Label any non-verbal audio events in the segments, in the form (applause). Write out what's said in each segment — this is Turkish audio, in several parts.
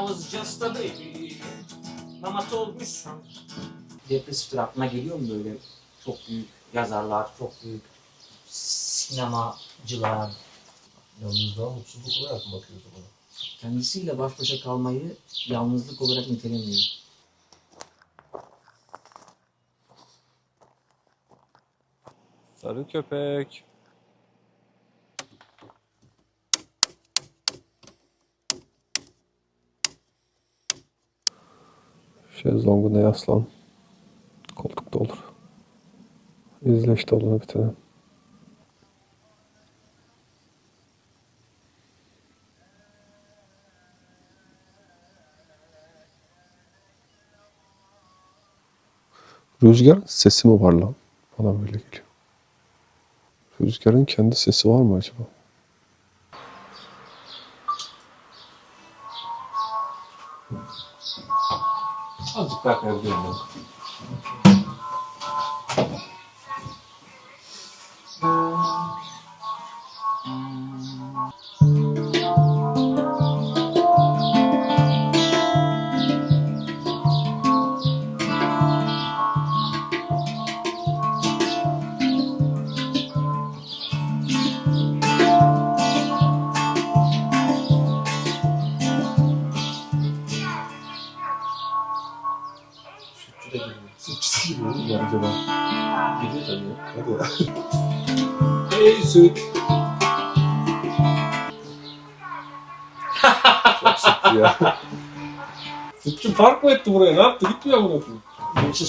I was just a baby. Mama told me son. Depresiftir aklına geliyor mu böyle çok büyük yazarlar, çok büyük sinemacılar, Yalnızlığa mutsuzluk olarak mı bakıyordu bana? kendisiyle baş başa kalmayı yalnızlık olarak nitelemiyor. Sarı köpek. Şezlonguna yaslan. Koltukta olur. İzle işte olana bitene. Rüzgarın sesi mi var lan? Bana böyle geliyor. Rüzgarın kendi sesi var mı acaba? так я думаю. Çok sütlü ya. Sütçü park mı etti buraya? Ne yaptı? Gitmiyor mu koyayım? Birisi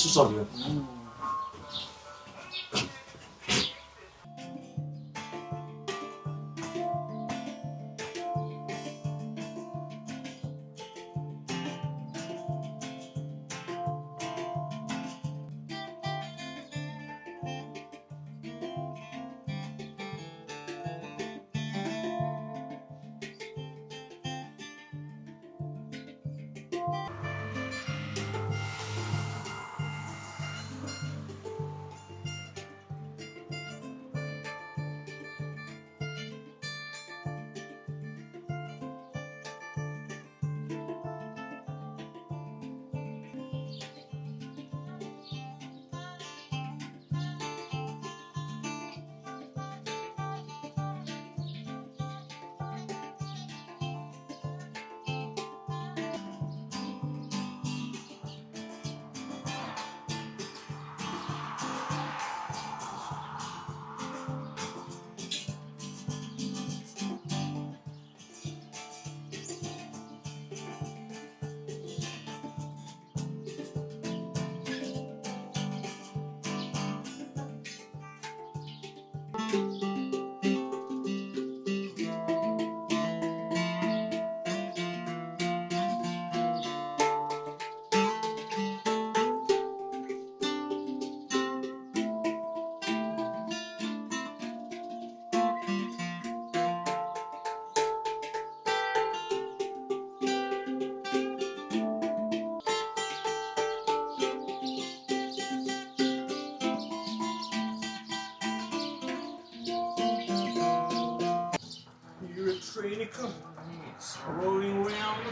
of companies rolling around the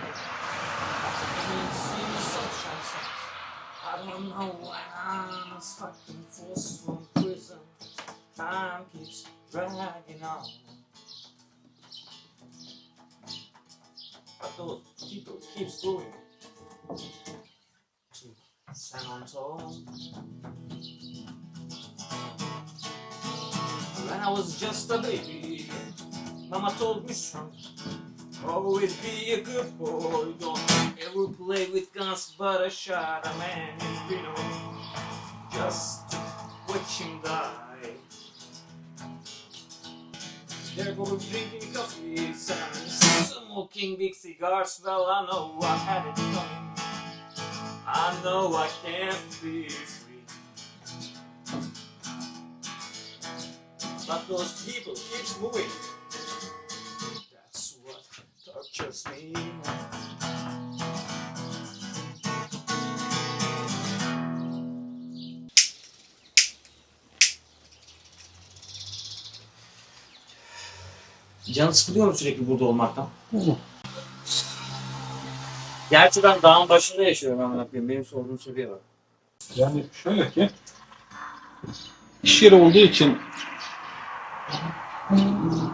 can't see the sunshine. I don't know when I'm stuck in forceful prison. Time keeps dragging on. But those people keeps going to San Antonio. When I was just a baby, Mama told me, son, always be a good boy. Don't ever play with guns, but I shot a man in Reno just watch him die. There go drinking coffee and smoking big cigars. Well, I know I had it coming. I know I can't be free. But those people keep moving. Tortures me. Can sıkılıyor mu sürekli burada olmaktan? Gerçi ben dağın başında yaşıyorum koyayım. Benim sorduğum soruya bak. Yani şöyle ki iş yeri olduğu için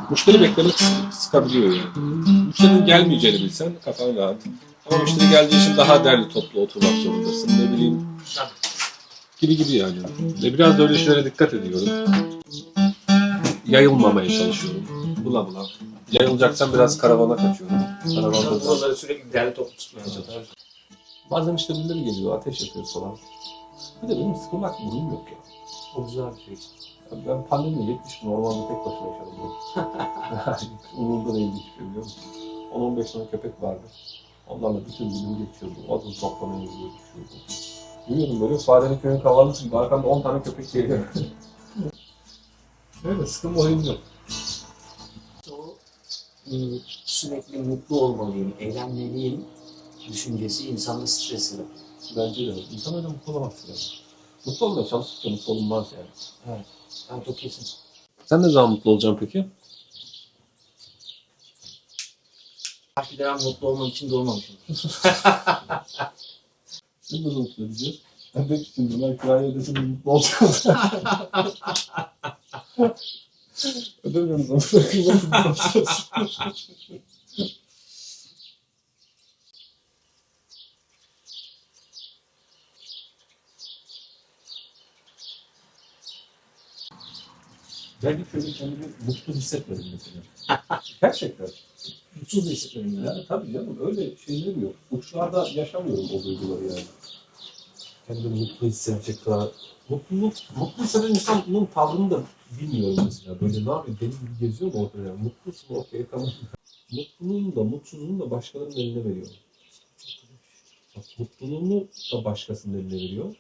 müşteri beklemek sıkabiliyor yani. Müşterinin gelmeyeceğini bilsen kafan rahat. Ama müşteri geleceği için daha derli toplu oturmak zorundasın. Ne bileyim gibi gibi yani. Ve biraz da öyle şeylere dikkat ediyorum. Yayılmamaya çalışıyorum. Bula bula. Yayılacaksan biraz karavana kaçıyorum. Karavanda da Buraları sürekli derli toplu tutmaya çalışıyorum. Bazen işte birileri geliyor, ateş yapıyor falan. Bir de benim sıkılmak durumum yok ya. O güzel bir şey. Ben pandemide 70 gün ormanda tek başına yaşadım. (laughs) Umurumda değildi hiçbir şey biliyor musun? 10-15 tane köpek vardı. Onlarla bütün günümü geçiyordum. Odun toplamaya gidiyor, düşüyordum. Duyuyordum böyle farenin köyün kavallısı gibi arkamda 10 tane köpek geliyor. Öyle sıkılma oyun yok. O e, sürekli mutlu olmalıyım, eğlenmeliyim düşüncesi insanda stres yaratıyor. Bence de. İnsan öyle mutlu olamaz yani. Mutlu olmaya çalıştıkça mutlu olunmaz yani. Ben çok kesin. Sen ne zaman mutlu olacaksın peki? Belki de ben mutlu olmak için doğmamışım. (laughs) Sen de mutlu edeceğiz. Ben pek istedim. Ben kiraya ödesin mutlu olacağım. (laughs) Ödemiyoruz ama (laughs) Ben hiç öyle kendimi mutlu hissetmedim mesela. (laughs) Gerçekten. Mutsuz da hissediyorum ya. Yani tabii canım öyle şeylerim yok. Uçlarda yaşamıyorum o duyguları yani. Kendimi mutlu hissedecek kadar. Mutluluk, mutlu hisseden insanın tavrını da bilmiyorum mesela. Böyle ne yapıyor? Deli gibi geziyor mu ortada yani? Mutlusun okey tamam. Mutluluğunu da mutsuzluğunu da başkalarının eline veriyor. Bak, mutluluğunu da başkasının eline veriyor.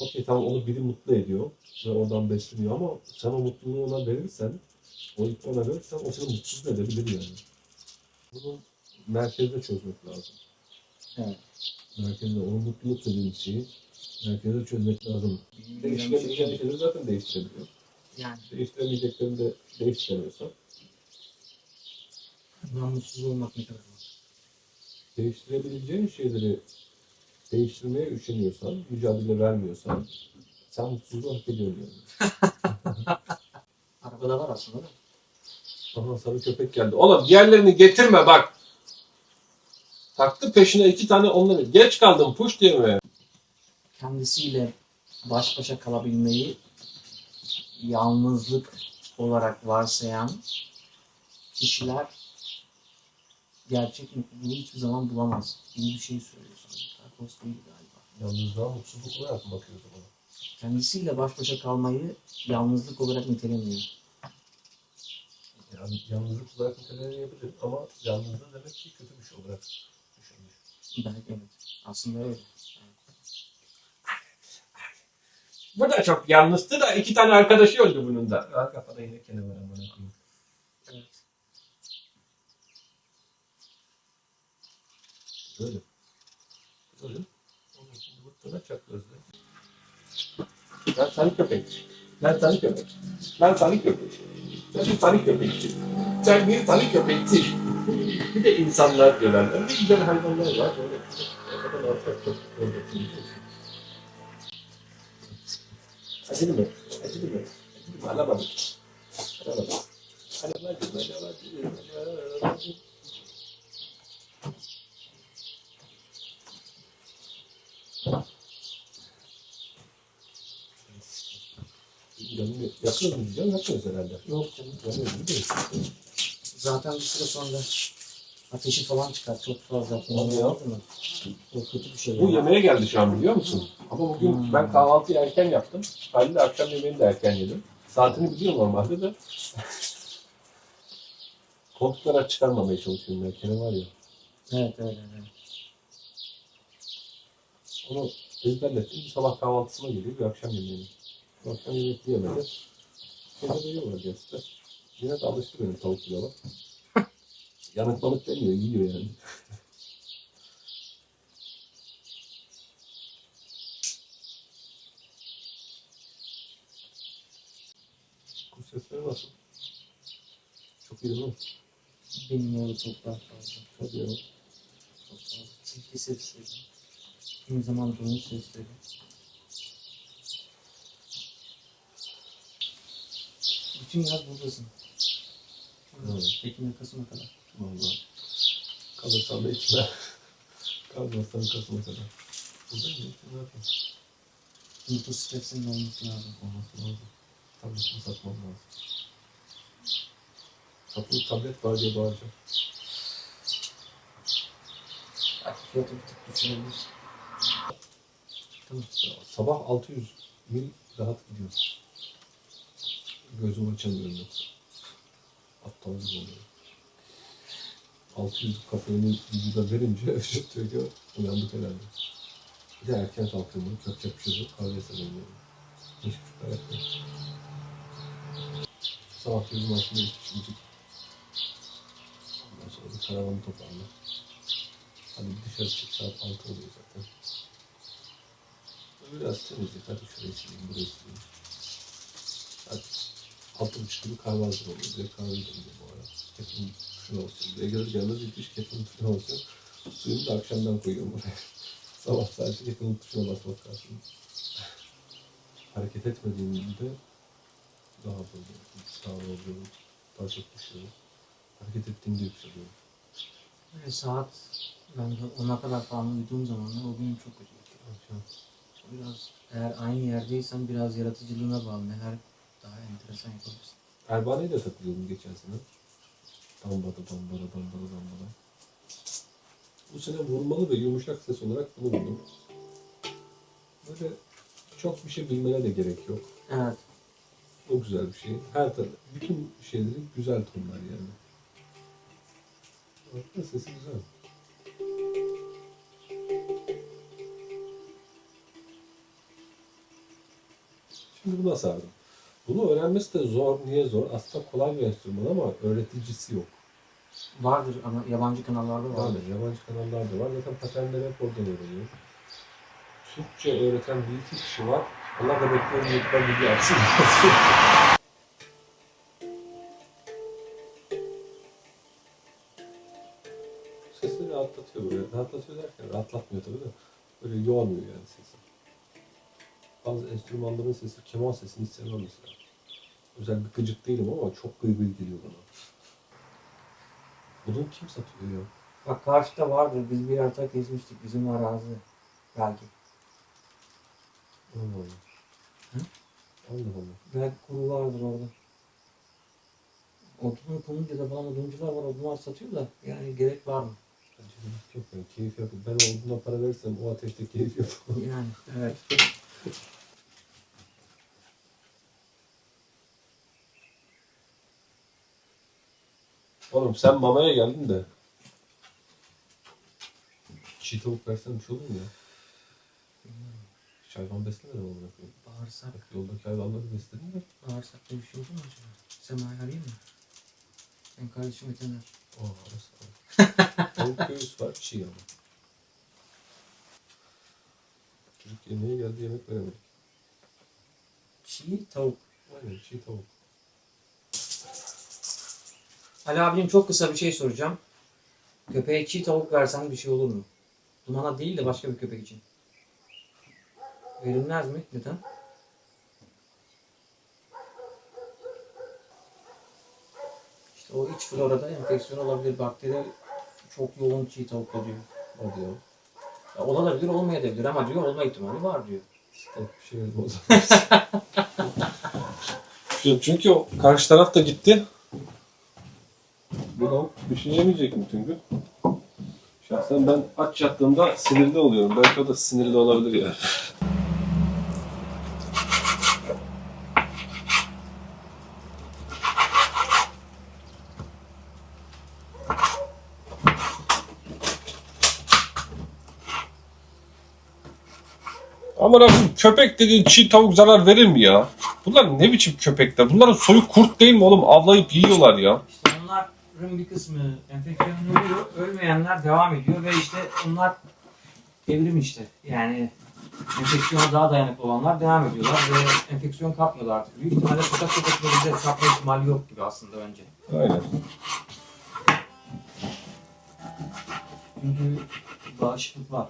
Okey tamam onu biri mutlu ediyor ve oradan besleniyor ama sen o mutluluğu ona verirsen, o ona verirsen o seni mutsuz edebilir yani. Bunu merkezde çözmek lazım. Evet. Merkezde o mutluluk dediğimiz şeyi merkezde çözmek lazım. Değiştiremeyeceğin şeyleri zaten değiştirebiliyor. Yani Değiştiremeyeceklerini de değiştiremiyorsan ben mutsuz olmak ne kadar var. değiştirebileceğin şeyleri değiştirmeye üşeniyorsan, mücadele vermiyorsan sen mutsuzluğu hak ediyorsun yani. (laughs) Arabada var aslında da. Aha sarı köpek geldi. Oğlum diğerlerini getirme bak. Taktı peşine iki tane onları. Geç kaldım puş diye mi? Kendisiyle baş başa kalabilmeyi yalnızlık olarak varsayan kişiler gerçek mutluluğu hiçbir zaman bulamaz. İyi bir şey söylüyor değil galiba. Yalnızlığa mutsuzluk olarak mı bakıyorsun ona? Kendisiyle baş başa kalmayı yalnızlık olarak nitelemiyor. Yani yalnızlık olarak nitelenebilir ama yalnızlığı demek ki kötü bir şey olarak düşünmüş. Belki evet. Aslında öyle. Bu da çok yalnızdı da iki tane arkadaşı öldü bunun da. Al kafana yine kene var amına koyayım. Evet. Böyle. Böyle. Onun için bu tırnak gözle. Ben sarı köpek. Ben sarı köpek. Ben sarı köpek. Ben bir sarı köpekçi. Sen bir sarı köpekçi. Bir de insanlar diyorlar. Ne güzel hayvanlar var. Böyle o kadar ortak çok mı? Acıdı mı? Mı? Alamadık. Alamadık. Alamadık. Alamadık. Yanıyor. Yakıyoruz mu diyeceğim? Yakıyoruz herhalde. Yok canım. Yanıyoruz değil mi? Zaten bir süre sonra ateşi falan çıkar çok fazla. Hadi ya. Anladın mı? Çok kötü bir şey. Bu yemeğe geldi şu an biliyor musun? Ama bugün Hmm. ben kahvaltıyı erken yaptım. Halil de akşam yemeğini de erken yedim. Saatini biliyor normalde de. Koltuklara çıkarmamaya çalışıyorum ya. Kene var ya. Evet evet evet. Onu ezberlettim. Bir sabah kahvaltısına geliyor. Bir akşam yemeğini. Bir akşam yemek yiyemedi. Şeyde de yiyorlar gerçekten. Yine de alıştı benim tavuk pilava. (laughs) Yanık balık demiyor. Yiyor yani. Kuş sesleri nasıl? Çok iyi değil mi? Öyle çok daha fazla. Tabii ya. çok fazla. Tilki sesleri. Kimi zaman domuz sesleri. Bütün yaz buradasın. Evet. Ekim Kasım'a kadar. Valla. Kalırsam da içime. (laughs) Kalmazsam Kasım'a kadar. Buradayım ya. Ne yapayım? Mutlu stresinin olması lazım. Olması lazım. Tabletimi satmam lazım. Satılık tablet var diye bağıracağım. Fiyatı bir tık düşürebilir. Sabah 600 mil rahat gidiyor. Gözümü açamıyorum yoksa. Aptal oluyor. 600 kafeini vücuda verince eşit diyor ki uyandık herhalde. Bir de erken kalkıyorum. Yapacak bir şey. Kahve seviyorum. Hiçbir şey yapmıyorum. Sabah gözüm açınca hiç müzik. Ondan sonra bir karavanı toparla. Hadi bir dışarı çık saat 6 oluyor zaten. Biraz temizlik. Hadi şurayı sileyim, burayı sileyim. Hadi. Altı buçuk gibi kahve hazır oluyor. Bir de kahve içeyim bu ara. Kettle'ın tuşuna basıyorum. Buraya gelir gelmez ilk iş tuşuna basıyorum. Suyunu da akşamdan koyuyorum oraya. (laughs) Sabah sadece kettle'ın tuşuna basmak lazım. Hareket etmediğimde daha böyle daha oluyor. Daha çok düşüyor. Hareket ettiğimde yükseliyor. Ve saat ben 10'a kadar falan uyuduğum zamanlar o gün çok kötü geçiyor. Biraz eğer aynı yerdeysen biraz yaratıcılığına bağlı. Neler daha enteresan yapabilirsin. Erbane'yle takılıyordum geçen sene. Dambada, dambada, dambada, dambada. Bu sene vurmalı ve yumuşak ses olarak bunu buldum. Böyle çok bir şey bilmene de gerek yok. Evet. O güzel bir şey. Her taraf, bütün şeyleri güzel tonlar yani. Aslında sesi güzel. Buna sardım. Bunu öğrenmesi de zor. Niye zor? Aslında kolay bir enstrüman ama öğreticisi yok. Vardır ama yabancı kanallarda Yani vardır. yabancı kanallarda var. Zaten paternleri hep oradan öğreniyor. Türkçe öğreten bir iki kişi var. Allah da bekliyorum YouTube'a video atsın. Sesini rahatlatıyor böyle. Rahatlatıyor derken rahatlatmıyor tabii de. Böyle yoğmuyor yani sesi. Bazı enstrümanların sesi, keman sesini sevmem mesela. Özel bir gıcık değilim ama çok gıy gıy geliyor bana. Bunu kim satıyor ya? Bak karşıda vardır. Biz bir harita gezmiştik. Bizim arazi. Belki. Allah Allah. Hı? Allah Allah. Belki kuru vardır orada. Odun Kumluca'da falan oduncular var. Odunlar satıyor da. Yani gerek var mı? Yok yani keyif yapıp ben olduğuna para verirsem o ateşte keyif yapamam. Yani evet. (laughs) Oğlum sen mamaya geldin de. Çiğ tavuk versen bir şey olur mu ya? Hayvan beslemedin mi koyayım? Bağırsak. Bak yoldaki hayvanları besledin de. Bağırsakta bir şey olur mu acaba? Sema'yı arayayım mı? Ben kardeşim veteriner. Aa arası var. (laughs) Tavuk göğüs var çiğ ama. Çocuk yemeğe geldi yemek veremedik. Çiğ tavuk. Aynen çiğ tavuk. Ali abicim çok kısa bir şey soracağım. Köpeğe çiğ tavuk versen bir şey olur mu? Dumana değil de başka bir köpek için. Verilmez mi? Neden? İşte o iç florada enfeksiyon olabilir. Bakteri çok yoğun çiğ tavukta diyor. Hadi ya. Ya olabilir olmayabilir ama diyor olma ihtimali var diyor. Tek şey. Çünkü o karşı taraf da gitti. Bu lavuk bir şey yemeyecek bütün gün. Şahsen ben aç yattığımda sinirli oluyorum. Belki o da sinirli olabilir ya. Rabbim köpek dediğin çiğ tavuk zarar verir mi ya? Bunlar ne biçim köpekler? Bunların soyu kurt değil mi oğlum? Avlayıp yiyorlar ya. İşte onların bir kısmı enfeksiyon ölüyor, ölmeyenler devam ediyor ve işte onlar evrim işte. Yani enfeksiyona daha dayanıklı olanlar devam ediyorlar ve enfeksiyon kapmıyorlar artık. Büyük ihtimalle sokak köpeklerinde kapma ihtimali yok gibi aslında bence. Aynen. bir bağışıklık var.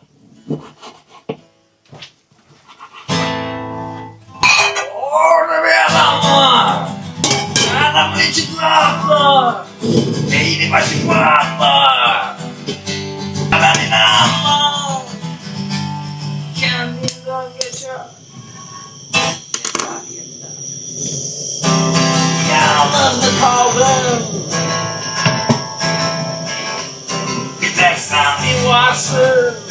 Orada bir adam var. Adamın içi rahatlar. Beyni başı rahatlar. Ben inanmam. Kendinden geçer. Yeter yeter. Yalnız kaldım. Bir tek sen varsın?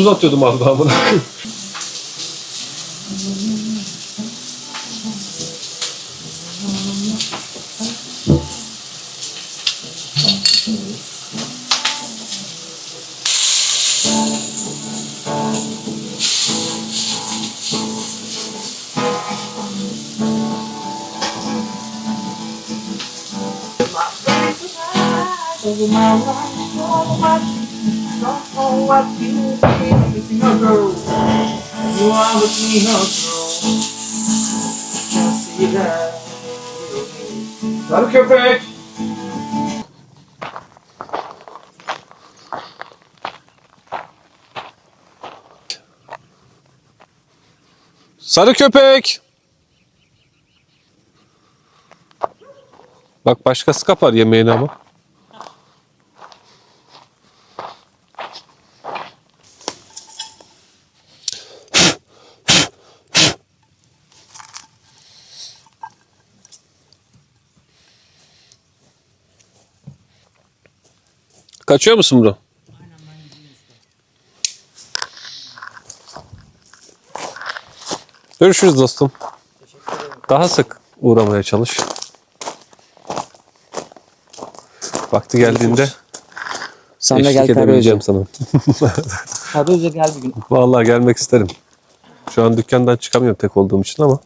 Tuz atıyordum az daha buna. Over my life, so much Don't Are with me, no Sarı köpek. Sarı köpek. Bak başkası kapar yemeğini ama. Kaçıyor musun bro? Görüşürüz dostum. Daha sık uğramaya çalış. Vakti geldiğinde Sen de gel eşlik edebileceğim sana. (laughs) Karaöz'e gel bir gün. Vallahi gelmek isterim. Şu an dükkandan çıkamıyorum tek olduğum için ama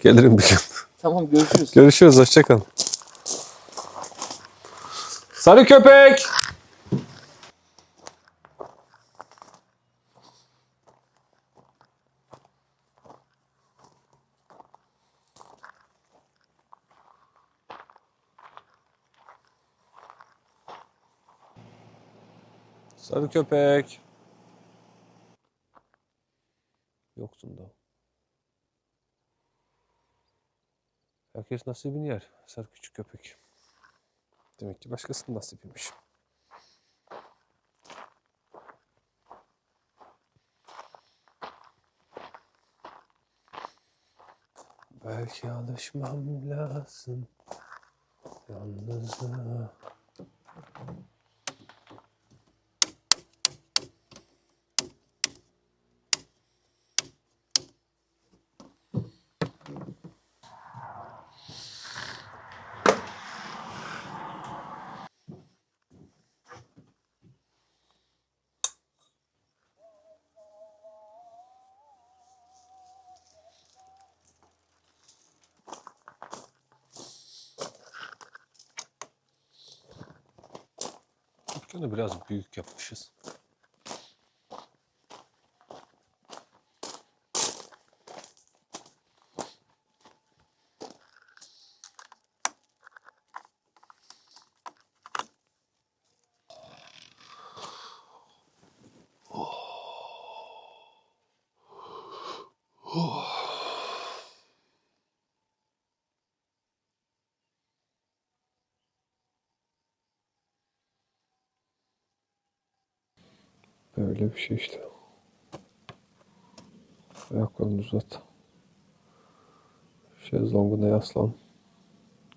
gelirim bir gün. (laughs) Tamam görüşürüz. Görüşürüz, hoşçakal. Sarı köpek! Sarı köpek. Yoksun da. Herkes nasibini yer. Sarı küçük köpek. Demek ki başkasının nasibiymiş. Belki alışmam lazım. Yalnızlığa. Dükkanı biraz büyük yapmışız. Böyle bir şey işte. Ayaklarını uzat. Şezlonguna yaslan.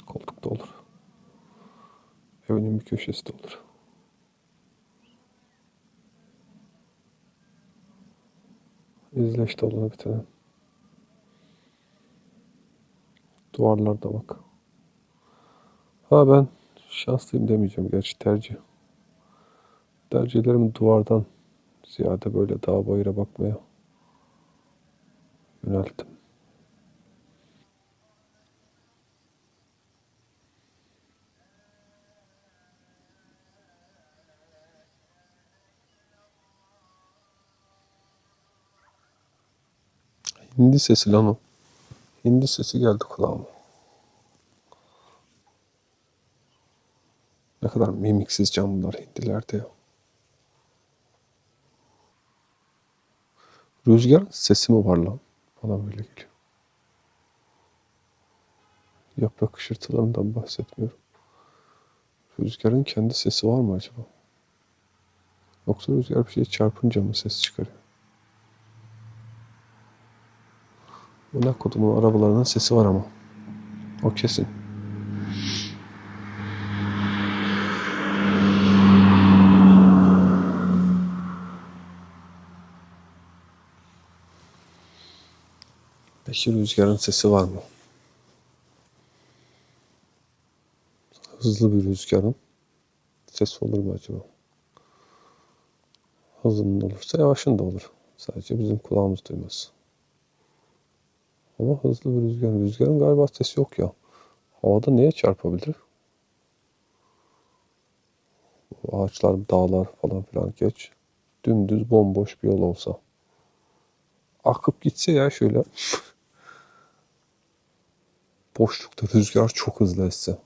Koltukta olur. Köyünün bir köşesi de olur. İzle işte olana bitene. Duvarlarda bak. Ha ben şanslıyım demeyeceğim gerçi tercih. Tercihlerimi duvardan ziyade böyle dağ bayıra bakmaya yönelttim. Hindi sesi lan o. Hindi sesi geldi kulağıma. Ne kadar mimiksiz canlılar hindilerde ya. Rüzgar sesi mi var lan? Bana böyle geliyor. Yaprak hışırtılarından bahsetmiyorum. Rüzgarın kendi sesi var mı acaba? Yoksa rüzgar bir şeye çarpınca mı ses çıkarıyor? Bu ne kodumun arabalarının sesi var ama. O kesin. Peki rüzgarın sesi var mı? Hızlı bir rüzgarın sesi olur mu acaba? Hızının olursa yavaşın da olur. Sadece bizim kulağımız duymaz. Ama hızlı bir rüzgar. Rüzgarın galiba sesi yok ya. Havada neye çarpabilir? Bu ağaçlar, dağlar falan filan geç. Dümdüz bomboş bir yol olsa. Akıp gitse ya şöyle. Boşlukta rüzgar çok hızlı esse.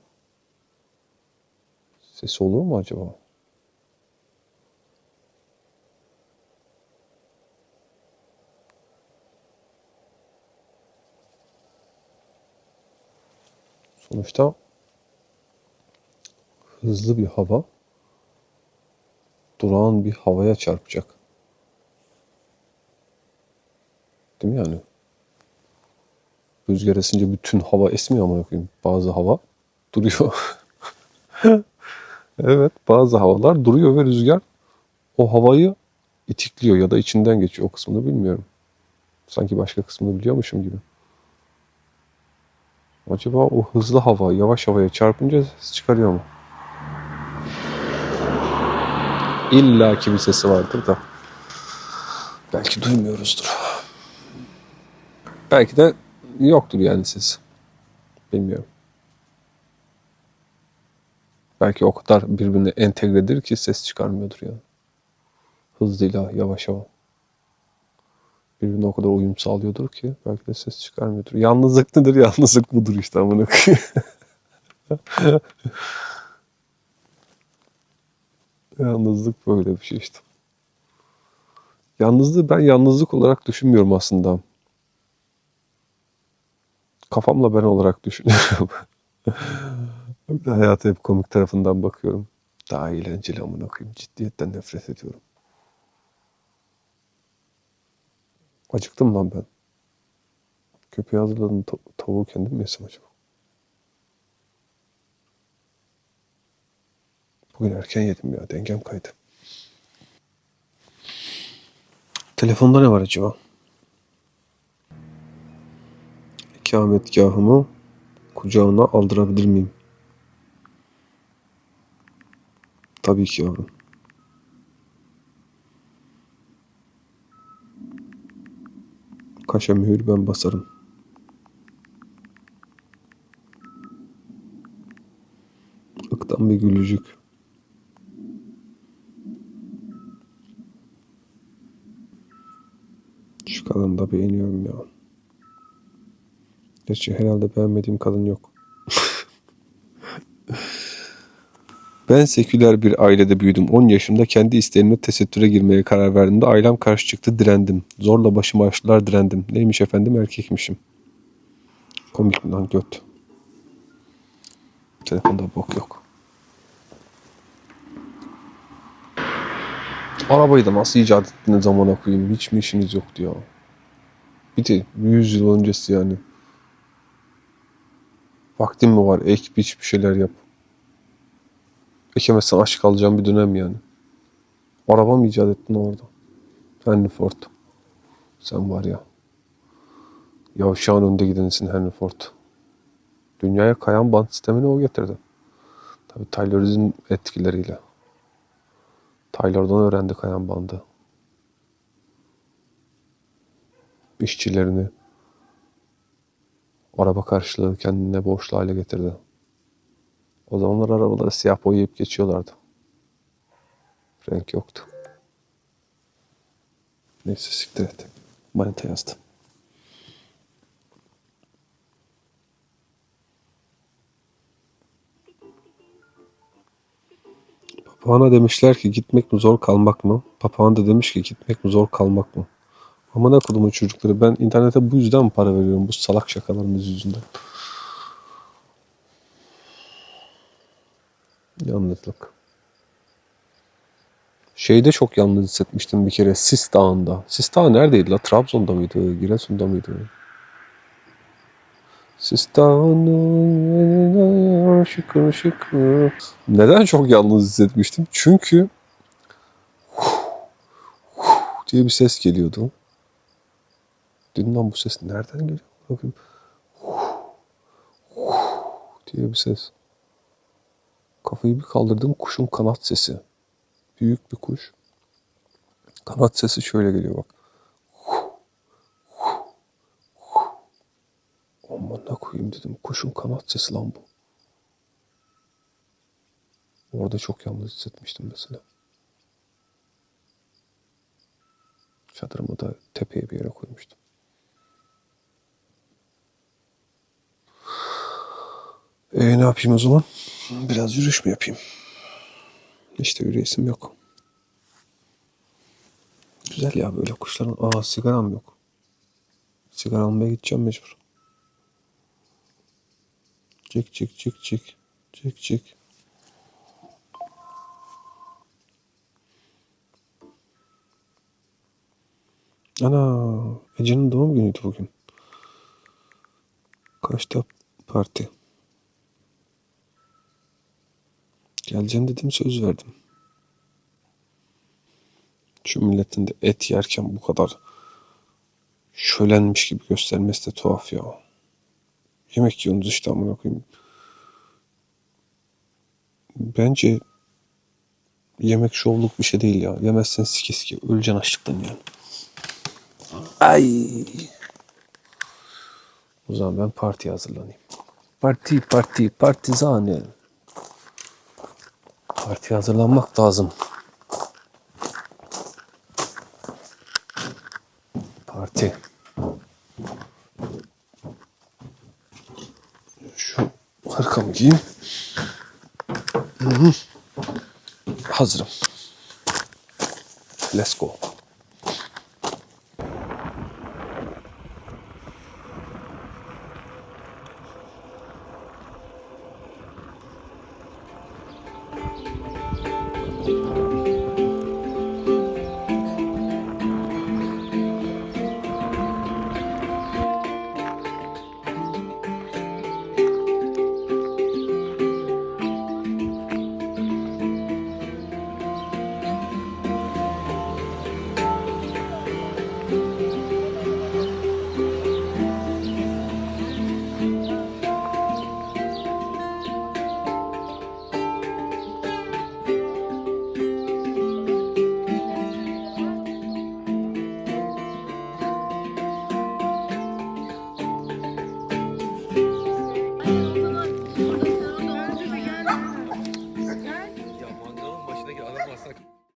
Sesi olur mu acaba? Sonuçta hızlı bir hava durağan bir havaya çarpacak. Değil mi yani? Rüzgar esince bütün hava esmiyor ama koyayım. Bazı hava duruyor. (laughs) evet, bazı havalar duruyor ve rüzgar o havayı itikliyor ya da içinden geçiyor. O kısmını bilmiyorum. Sanki başka kısmını biliyormuşum gibi. Acaba o hızlı hava yavaş havaya çarpınca ses çıkarıyor mu? İlla ki bir sesi vardır da. Belki duymuyoruzdur. Belki de yoktur yani ses. Bilmiyorum. Belki o kadar birbirine entegredir ki ses çıkarmıyordur yani. Hızlıyla yavaş hava. Birbirine o kadar uyum sağlıyordur ki belki de ses çıkarmıyordur. Yalnızlık nedir? (laughs) Yalnızlık budur işte amına. (laughs) Yalnızlık böyle bir şey işte. Yalnızlığı ben yalnızlık olarak düşünmüyorum aslında. Kafamla ben olarak düşünüyorum. Bir hayata hep komik tarafından bakıyorum. Daha eğlenceli amına koyayım. Ciddiyetten nefret ediyorum. Acıktım lan ben. Köpeğe hazırladığım ta- tavuğu kendim mi yesem acaba? Bugün erken yedim ya. Dengem kaydı. Telefonda ne var acaba? İkametgahımı kucağına aldırabilir miyim? Tabii ki yavrum. Kaşe mühür ben basarım. Iktan bir gülücük. Şu kadını da beğeniyorum ya. Gerçi herhalde beğenmediğim kadın yok. Ben seküler bir ailede büyüdüm. 10 yaşımda kendi isteğimle tesettüre girmeye karar verdiğimde ailem karşı çıktı direndim. Zorla başımı açtılar direndim. Neymiş efendim erkekmişim. Komik mi lan göt. Telefonda bok yok. Arabayı da nasıl icat ettiğiniz zamana koyayım. Hiç mi işiniz yoktu ya. Bir de 100 yıl öncesi yani. Vaktin mi var? Ek biç bir şeyler yap. çekemezsen aç kalacağım bir dönem yani. Araba mı icat ettin orada? Henry Ford. Sen var ya. Yavşağın önde gidenisin Henry Ford. Dünyaya kayan band sistemini o getirdi. Tabii Tayloriz'in etkileriyle. Taylor'dan öğrendi kayan bandı. İşçilerini araba karşılığı kendine borçlu hale getirdi. O zamanlar arabaları siyah boyayıp geçiyorlardı. Renk yoktu. Neyse siktir et. Manita yazdı. Papağana demişler ki gitmek mi zor kalmak mı? Papağan da demiş ki gitmek mi zor kalmak mı? Amına kodumun çocukları ben internete bu yüzden mi para veriyorum bu salak şakalarınız yüzünden? Yalnızlık. Şeyde çok yalnız hissetmiştim bir kere Sis Dağı'nda. Sis Dağı neredeydi la? Trabzon'da mıydı? Giresun'da mıydı? Sis Dağı'nın şıkır şıkır. Neden çok yalnız hissetmiştim? Çünkü diye bir ses geliyordu. Dedim lan bu ses nereden geliyor? Bakayım. diye bir ses. Kafayı bir kaldırdım kuşun kanat sesi. Büyük bir kuş. Kanat sesi şöyle geliyor bak. Aman ne koyayım dedim. Kuşun kanat sesi lan bu. Orada çok yalnız hissetmiştim mesela. Çadırımı da tepeye bir yere koymuştum. E ne yapayım o zaman? Biraz yürüyüş mü yapayım? İşte yürüyesim yok. Güzel ya böyle kuşların. Aa sigaram yok. Sigara almaya gideceğim mecbur. Çık çık çık çık. Çık çık. Ana Ece'nin doğum günüydü bugün. Kaçta parti? Geleceğim dedim söz verdim. Şu milletin de et yerken bu kadar şölenmiş gibi göstermesi de tuhaf ya. Yemek yiyorsunuz işte amına koyayım. Bence yemek şovluk bir şey değil ya. Yemezsen sike sike öleceksin açlıktan yani. Ay. O zaman ben partiye hazırlanayım. Parti parti partizane. Partiye hazırlanmak lazım. Parti. Şu hırkamı giyeyim. Hı hı. Hazırım. Let's go.